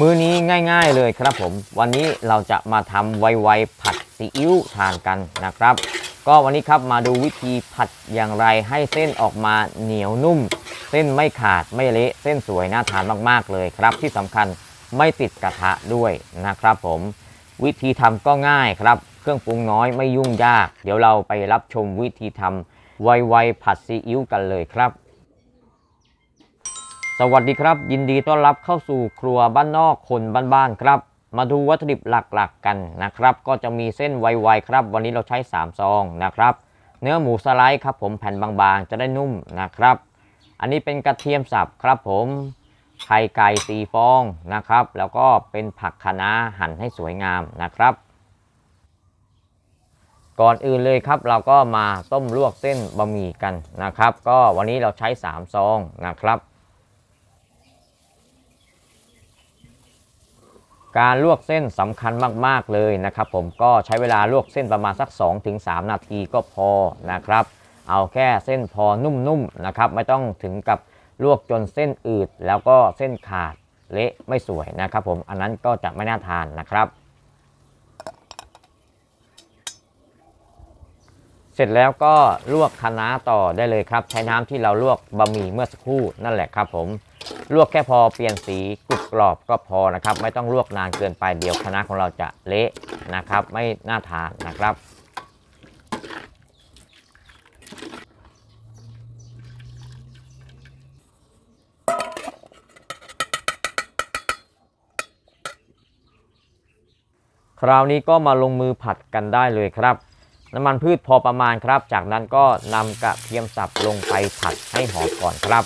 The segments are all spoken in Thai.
มื้อนี้ง่าย ๆเลยครับผม วันนี้เราจะมาทำไวๆผัดซีอิ๊วทานกันนะครับ ก็วันนี้ครับมาดูวิธีผัดอย่างไรให้เส้นออกมาเหนียวนุ่ม เส้นไม่ขาดไม่เละเส้นสวยน่าทานมากๆเลยครับ ที่สำคัญไม่ติดกระทะด้วยนะครับผม วิธีทำก็ง่ายครับ เครื่องปรุงน้อยไม่ยุ่งยาก เดี๋ยวเราไปรับชมวิธีทำไวๆผัดซีอิ๊วกันเลยครับ สวัสดีครับ ยินดีต้อนรับเข้าสู่ครัวบ้านนอกคนบ้านๆครับ มาดูวัตถุดิบหลักๆกันนะครับ ก็จะมีเส้นไวๆครับ วันนี้เราใช้ 3 ซองนะครับ เนื้อหมูสไลด์ครับ ผมแผ่นบางๆ จะได้นุ่มนะครับ อันนี้เป็นกระเทียมสับครับผมไข่ไก่สีฟองนะครับ แล้วก็เป็นผักคะน้าหั่นให้สวยงามนะครับ ก่อนอื่นเลยครับ เราก็มาต้มลวกเส้นบะหมี่กันนะครับ ก็วันนี้เราใช้ 3 ซองนะครับ การลวกเส้นสำคัญมากๆเลยนะครับ ผมก็ใช้เวลาลวกเส้นประมาณสัก 2-3 นาทีก็พอนะครับ เอาแค่เส้นพอนุ่มๆนะครับ ไม่ต้องถึงกับลวกจนเส้นอืดแล้วก็เส้นขาดเละไม่สวยนะครับ ผมอันนั้นก็จะไม่น่าทานนะครับ เสร็จแล้วก็ลวกคะน้าต่อได้เลยครับ ใช้น้ำที่เราลวกบะหมี่เมื่อสักครู่นั่นแหละครับผม ลวกแค่พอเปลี่ยนสีกรุบกรอบก็พอนะครับ ไม่ต้องลวกนานเกินไปเดี๋ยวคะน้าของเราจะเละนะครับ ไม่น่าทานนะครับคราวนี้ก็มาลงมือผัดกันได้เลยครับ น้ำมันพืชพอประมาณครับ จากนั้นก็นำกระเทียมสับลงไปผัดให้หอมก่อนครับ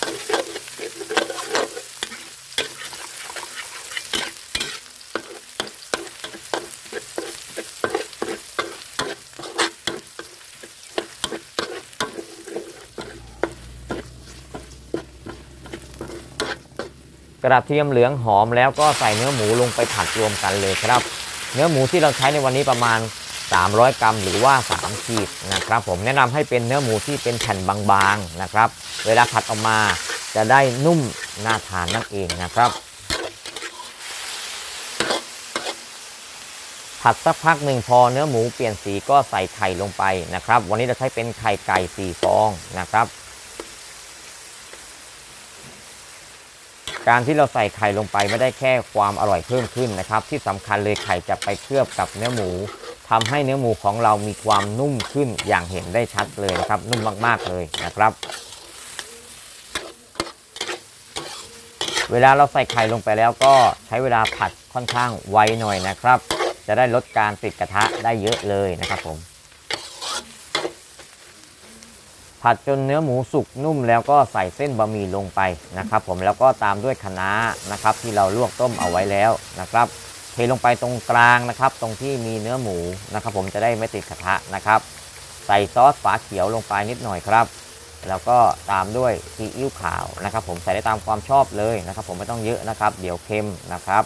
กระเทียมเหลืองหอมแล้วก็ใส่เนื้อหมูลงไปผัดรวมกันเลยครับ เนื้อหมูที่เราใช้ในวันนี้ประมาณ 300 กรัมหรือว่า 3 ขีดนะครับ ผมแนะนำให้เป็นเนื้อหมูที่เป็นแผ่นบางๆนะครับ เวลาผัดออกมาจะได้นุ่มน่าทานนั่นเองนะครับ ผัดสักพักหนึ่งพอเนื้อหมูเปลี่ยนสีก็ใส่ไข่ลงไปนะครับ วันนี้เราใช้เป็นไข่ไก่สี่ฟองนะครับ การที่เราใส่ไข่ลงไปไม่ได้แค่ความอร่อยเพิ่มขึ้นนะครับ ที่สำคัญเลยไข่จะไปเคลือบกับเนื้อหมูทำให้เนื้อหมูของเรามีความนุ่มขึ้นอย่างเห็นได้ชัดเลยนะครับ นุ่มมากๆเลยนะครับ เวลาเราใส่ไข่ลงไปแล้วก็ใช้เวลาผัดค่อนข้างไวหน่อยนะครับ จะได้ลดการติดกระทะได้เยอะเลยนะครับผม ผัดจนเนื้อหมูสุกนุ่มแล้วก็ใส่เส้นบะหมี่ลงไปนะครับ ผมแล้วก็ตามด้วยคะน้านะครับ ที่เราลวกต้มเอาไว้แล้วนะครับเทลงไปตรงกลางนะครับ ตรงที่มีเนื้อหมูนะครับ ผมจะได้ไม่ติดกระทะนะครับ ใส่ซอสฝาเขียวลงไปนิดหน่อยครับ แล้วก็ตามด้วยซีอิ๊วขาวนะครับ ผมใส่ได้ตามความชอบเลยนะครับ ผมไม่ต้องเยอะนะครับ เดี๋ยวเค็มนะครับ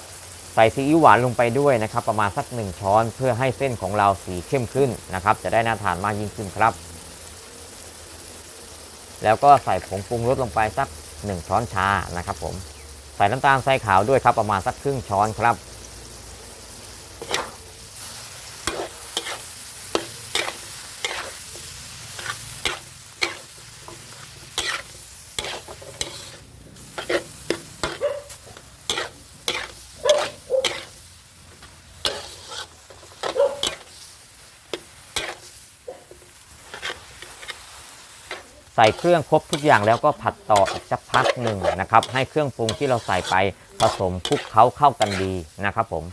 ใส่ซีอิ๊วหวานลงไปด้วยนะครับ ประมาณสัก 1 ช้อนเพื่อให้เส้นของเราสีเข้มขึ้นนะครับ จะได้น่าทานมากยิ่งขึ้นครับ แล้วก็ใส่ผงปรุงรสลงไปสัก 1 ช้อนชานะครับผม ใส่น้ำตาลทรายขาวด้วยครับประมาณสักครึ่งช้อนครับ ใส่เครื่องครบทุกอย่างแล้วก็ผัดต่ออีกสักพักหนึ่งนะครับ ให้เครื่องปรุงที่เราใส่ไปผสมคลุกเคล้าเข้ากันดีนะครับผม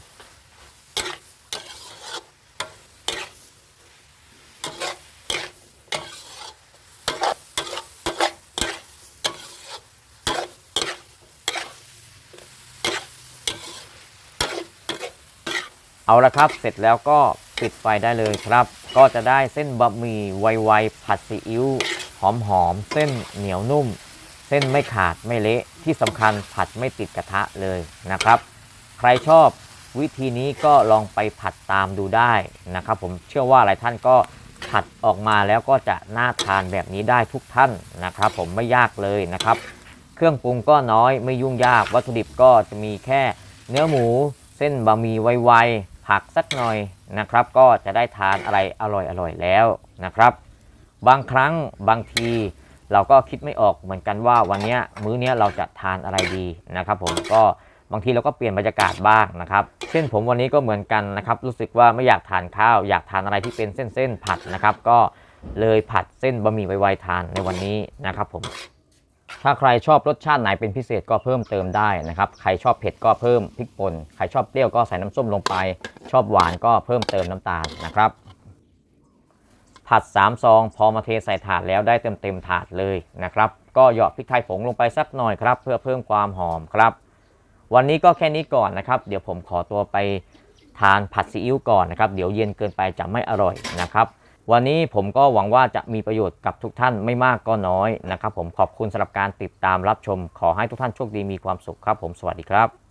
เอาละครับ เสร็จแล้วก็ปิดไฟได้เลยครับ ก็จะได้เส้นบะหมี่ไวๆผัดซีอิ๊ว หอมๆเส้นเหนียวนุ่ม เส้นไม่ขาดไม่เละที่สำคัญผัดไม่ติดกระทะเลยนะครับ ใครชอบวิธีนี้ก็ลองไปผัดตามดูได้นะครับ ผมเชื่อว่าหลายท่านก็ผัดออกมาแล้วก็จะน่าทานแบบนี้ได้ทุกท่านนะครับ ผมไม่ยากเลยนะครับ เครื่องปรุงก็น้อยไม่ยุ่งยากวัตถุดิบก็จะมีแค่เนื้อหมูเส้นบะหมี่ไวๆผักสักหน่อยนะครับ ก็จะได้ทานอะไรอร่อยๆแล้วนะครับ บางครั้งบางทีเราก็คิดไม่ออกเหมือนกันว่าวันนี้มื้อเนี้ยเราจะทานอะไรดีนะครับผมก็บางทีเราก็เปลี่ยนบรรยากาศบ้างนะครับ เช่นผมวันนี้ก็เหมือนกันนะครับ รู้สึกว่าไม่อยากทานข้าว อยากทานอะไรที่เป็นเส้นๆผัดนะครับ ก็เลยผัดเส้นบะหมี่ไวๆทานในวันนี้นะครับผมถ้าใครชอบรสชาติไหนเป็นพิเศษก็เพิ่มเติมได้นะครับ ใครชอบเผ็ดก็เพิ่มพริกป่น ใครชอบเปรี้ยวก็ใส่น้ำส้มลงไป ชอบหวานก็เพิ่มเติมน้ำตาลนะครับ ผัด 3 ซอง พอมาเทใส่ถาดแล้วได้เต็มเต็มถาดเลยนะครับ ก็เหยาะพริกไทยผงลงไปสักหน่อยครับ เพื่อเพิ่มความหอมครับ วันนี้ก็แค่นี้ก่อนนะครับ เดี๋ยวผมขอตัวไปทานผัดซีอิ๊วก่อนนะครับ เดี๋ยวเย็นเกินไปจะไม่อร่อยนะครับ วันนี้ผมก็หวังว่าจะมีประโยชน์กับทุกท่านไม่มากก็น้อยนะครับ ผมขอบคุณสำหรับการติดตามรับชม ขอให้ทุกท่านโชคดีมีความสุขครับ ผมสวัสดีครับ